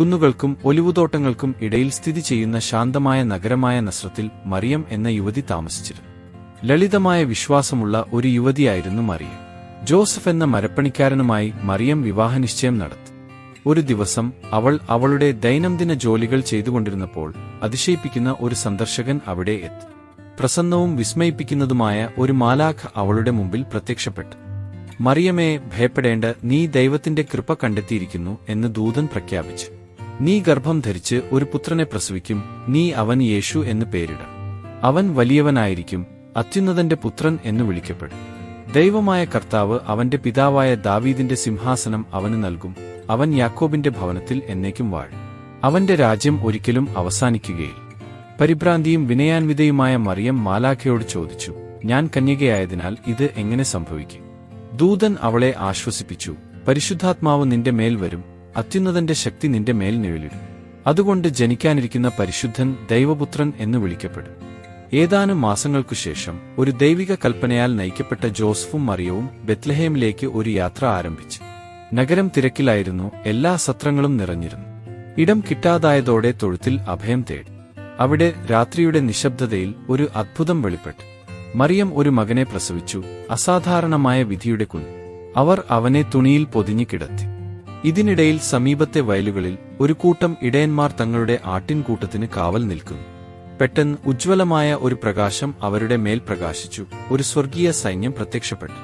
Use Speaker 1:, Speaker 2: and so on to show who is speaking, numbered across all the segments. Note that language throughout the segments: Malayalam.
Speaker 1: കുന്നുകൾക്കും ഒലിവുതോട്ടങ്ങൾക്കും ഇടയിൽ സ്ഥിതി ചെയ്യുന്ന ശാന്തമായ നഗരമായ നസ്രത്തിൽ മറിയം എന്ന യുവതി താമസിച്ചിരുന്നു. ലളിതമായ വിശ്വാസമുള്ള ഒരു യുവതിയായിരുന്നു മറിയം. ജോസഫ് എന്ന മരപ്പണിക്കാരനുമായി മറിയം വിവാഹനിശ്ചയം നടത്തി. ഒരു ദിവസം അവൾ അവളുടെ ദൈനംദിന ജോലികൾ ചെയ്തുകൊണ്ടിരുന്നപ്പോൾ അതിശയിപ്പിക്കുന്ന ഒരു സന്ദർശകൻ അവിടെ എത്തി. പ്രസന്നവും വിസ്മയിപ്പിക്കുന്നതുമായ ഒരു മാലാഖ് അവളുടെ മുമ്പിൽ പ്രത്യക്ഷപ്പെട്ടു. മറിയമേ ഭയപ്പെടേണ്ട നീ ദൈവത്തിന്റെ കൃപ കണ്ടെത്തിയിരിക്കുന്നു എന്ന് ദൂതൻ പ്രഖ്യാപിച്ചു. നീ ഗർഭം ധരിച്ച് ഒരു പുത്രനെ പ്രസവിക്കും നീ അവൻ യേശു എന്ന് പേരിടും. അവൻ വലിയവനായിരിക്കും അത്യുന്നതന്റെ പുത്രൻ എന്ന് വിളിക്കപ്പെടും. ദൈവമായ കർത്താവ് അവന്റെ പിതാവായ ദാവീദിന്റെ സിംഹാസനം അവന് നൽകും അവൻ യാക്കോബിന്റെ ഭവനത്തിൽ എന്നേക്കും വാഴും. അവന്റെ രാജ്യം ഒരിക്കലും അവസാനിക്കുകയില്ല. പരിഭ്രാന്തിയും വിനയാൻവിതയുമായ മറിയം മാലാഖയോട് ചോദിച്ചു ഞാൻ കന്യകയായതിനാൽ ഇത് എങ്ങനെ സംഭവിക്കും? ദൂതൻ അവളെ ആശ്വസിപ്പിച്ചു പരിശുദ്ധാത്മാവ് നിന്റെ മേൽ വരും അത്യുന്നതന്റെ ശക്തി നിന്റെ മേൽ നിഴലിടും. അതുകൊണ്ട് ജനിക്കാനിരിക്കുന്ന പരിശുദ്ധൻ ദൈവപുത്രൻ എന്ന് വിളിക്കപ്പെടും. ഏതാനും മാസങ്ങൾക്കു ശേഷം ഒരു ദൈവിക കൽപ്പനയാൽ നയിക്കപ്പെട്ട ജോസഫും മറിയവും ബെത്ലഹേമിലേക്ക് ഒരു യാത്ര ആരംഭിച്ചു. നഗരം തിരക്കിലായിരുന്നു എല്ലാ സത്രങ്ങളും നിറഞ്ഞിരുന്നു. ഇടം കിട്ടാതായതോടെ തൊഴുത്തിൽ അഭയം തേടി. അവിടെ രാത്രിയുടെ നിശബ്ദതയിൽ ഒരു അത്ഭുതം വെളിപ്പെട്ടു. മറിയം ഒരു മകനെ പ്രസവിച്ചു അസാധാരണമായ വിധിയുടെ കുഞ്ഞ്. അവർ അവനെ തുണിയിൽ പൊതിഞ്ഞു കിടത്തി. ഇതിനിടയിൽ സമീപത്തെ വയലുകളിൽ ഒരു കൂട്ടം ഇടയന്മാർ തങ്ങളുടെ ആട്ടിൻകൂട്ടത്തിന് കാവൽ നിൽക്കുന്നു പെട്ടെന്ന് ഉജ്ജ്വലമായ ഒരു പ്രകാശം അവരുടെ മേൽ പ്രകാശിച്ചു. ഒരു സ്വർഗീയ സൈന്യം പ്രത്യക്ഷപ്പെട്ടു.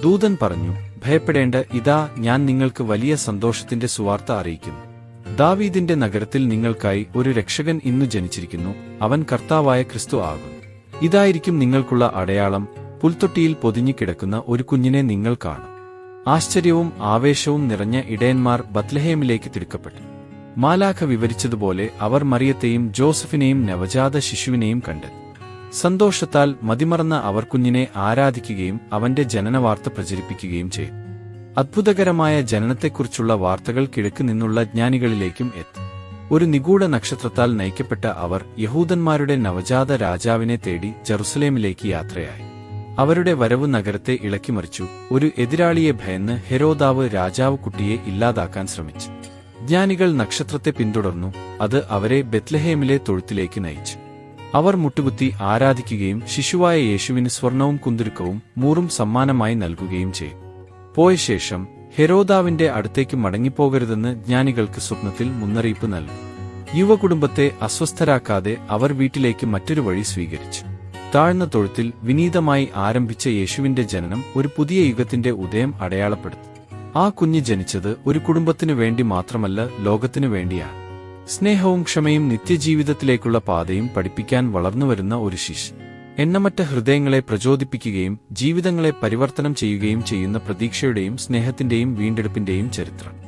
Speaker 1: ദൂതൻ പറഞ്ഞു ഭയപ്പെടേണ്ട ഇതാ ഞാൻ നിങ്ങൾക്ക് വലിയ സന്തോഷത്തിന്റെ സുവാർത്ത അറിയിക്കുന്നു ദാവീദിന്റെ നഗരത്തിൽ നിങ്ങൾക്കായി ഒരു രക്ഷകൻ ഇന്നു ജനിച്ചിരിക്കുന്നു. അവൻ കർത്താവായ ക്രിസ്തു ആകുന്നു. ഇതായിരിക്കും നിങ്ങൾക്കുള്ള അടയാളം. പുൽത്തൊട്ടിയിൽ പൊതിഞ്ഞു കിടക്കുന്ന ഒരു കുഞ്ഞിനെ നിങ്ങൾ കാണും. ആശ്ചര്യവും ആവേശവും നിറഞ്ഞ ഇടയന്മാർ ബത്ലഹേമിലേക്ക് തിടുക്കപ്പെട്ടു. മാലാഖ വിവരിച്ചതുപോലെ അവർ മറിയത്തെയും ജോസഫിനെയും നവജാത ശിശുവിനെയും കണ്ടെത്തി സന്തോഷത്താൽ മതിമറന്ന അവർ കുഞ്ഞിനെ ആരാധിക്കുകയും അവന്റെ ജനനവാർത്ത പ്രചരിപ്പിക്കുകയും ചെയ്തു. അത്ഭുതകരമായ ജനനത്തെക്കുറിച്ചുള്ള വാർത്തകൾ കിഴക്ക് നിന്നുള്ള ജ്ഞാനികളിലേക്കും എത്തി. ഒരു നിഗൂഢ നക്ഷത്രത്താൽ നയിക്കപ്പെട്ട അവർ യഹൂദന്മാരുടെ നവജാത രാജാവിനെ തേടി ജറുസലേമിലേക്ക് യാത്രയായി. അവരുടെ വരവ് നഗരത്തെ ഇളക്കിമറിച്ചു ഒരു എതിരാളിയെ ഭയന്ന് ഹെരോദാവ് രാജാവ് കുട്ടിയെ ഇല്ലാതാക്കാൻ ശ്രമിച്ചു. ജ്ഞാനികൾ നക്ഷത്രത്തെ പിന്തുടർന്നു അത് അവരെ ബെത്ലഹേമിലെ തൊഴുത്തിലേക്ക് നയിച്ചു. അവർ മുട്ടുകുത്തി ആരാധിക്കുകയും ശിശുവായ യേശുവിന് സ്വർണവും കുന്തുരുക്കവും മൂറും സമ്മാനമായി നൽകുകയും ചെയ്യും പോയ ശേഷം ഹെരോദാവിന്റെ അടുത്തേക്ക് മടങ്ങിപ്പോകരുതെന്ന് ജ്ഞാനികൾക്ക് സ്വപ്നത്തിൽ മുന്നറിയിപ്പ് നൽകി. യുവകുടുംബത്തെ അസ്വസ്ഥരാക്കാതെ അവർ വീട്ടിലേക്ക് മറ്റൊരു വഴി സ്വീകരിച്ചു. താഴ്ന്ന തൊഴുത്തിൽ വിനീതമായി ആരംഭിച്ച യേശുവിന്റെ ജനനം ഒരു പുതിയ യുഗത്തിന്റെ ഉദയം അടയാളപ്പെടുത്തി. ആ കുഞ്ഞ് ജനിച്ചത് ഒരു കുടുംബത്തിനു വേണ്ടി മാത്രമല്ല ലോകത്തിനു വേണ്ടിയാണ്. സ്നേഹവും ക്ഷമയും നിത്യജീവിതത്തിലേക്കുള്ള പാതയും പഠിപ്പിക്കാൻ വളർന്നുവരുന്ന ഒരു ശിശ് എണ്ണമറ്റ ഹൃദയങ്ങളെ പ്രചോദിപ്പിക്കുകയും ജീവിതങ്ങളെ പരിവർത്തനം ചെയ്യുകയും ചെയ്യുന്ന പ്രതീക്ഷയുടെയും സ്നേഹത്തിന്റെയും വീണ്ടെടുപ്പിന്റെയും ചരിത്രം.